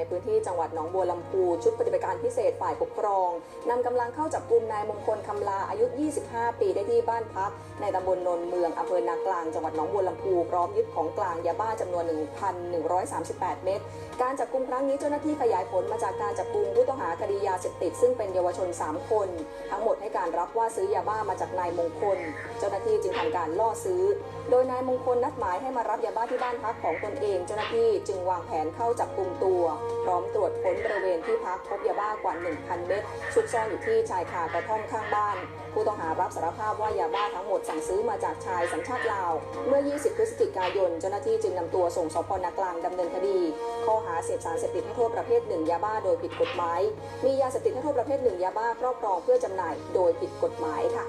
ในพื้นที่จังหวัดหนองบัวลำพู ชุดปฏิบัติการพิเศษฝ่ายปกครองนำกำลังเข้าจับกลุ่มนายมงคลคำลาอายุ 25 ปีได้ที่บ้านพัก ในตำบลนนเมืองอำเภอนากลางจังหวัดหนองบัวลำพูพร้อมยึดของกลางยาบ้าจำนวน 1,138 เม็ดการจับกลุ่มครั้งนี้เจ้าหน้าที่ขยายผลมาจากการจับกลุ่มผู้ต้องหาคดียาเสพติดซึ่งเป็นเยาวชน 3 คน ทั้งหมดให้การรับว่าซื้อยาบ้ามาจากนายมงคล เจ้าหน้าที่จึงทำการล่อซื้อ โดยนายมงคลนัดหมายให้มารับยาบ้าที่บ้านพักของตนเอง เจ้าหน้าที่จึงวางแผนเข้าจับกลุ่มตัวพร้อมตรวจค้นบริเวณที่พักพบยาบ้ากว่า 1,000 เม็ดซุกซ่อนอยู่ที่ชายคากระท่อมข้างบ้าน ผู้ต้องหารับสารภาพว่ายาบ้าทั้งหมดสั่งซื้อมาจากชายสัญชาติลาว เมื่อ 20 พฤศจิกายน เจ้าหน้าที่จึงนำตัวส่งสพนกลางดำเนินคดี ข้อหาเสพสารเสพติดให้โทษประเภทหนึ่งยาบ้าโดยผิดกฎหมาย มียาเสพติดให้โทษประเภทหนึ่งยาบ้าครอบครองเพื่อจำหน่ายโดยผิดกฎหมายค่ะ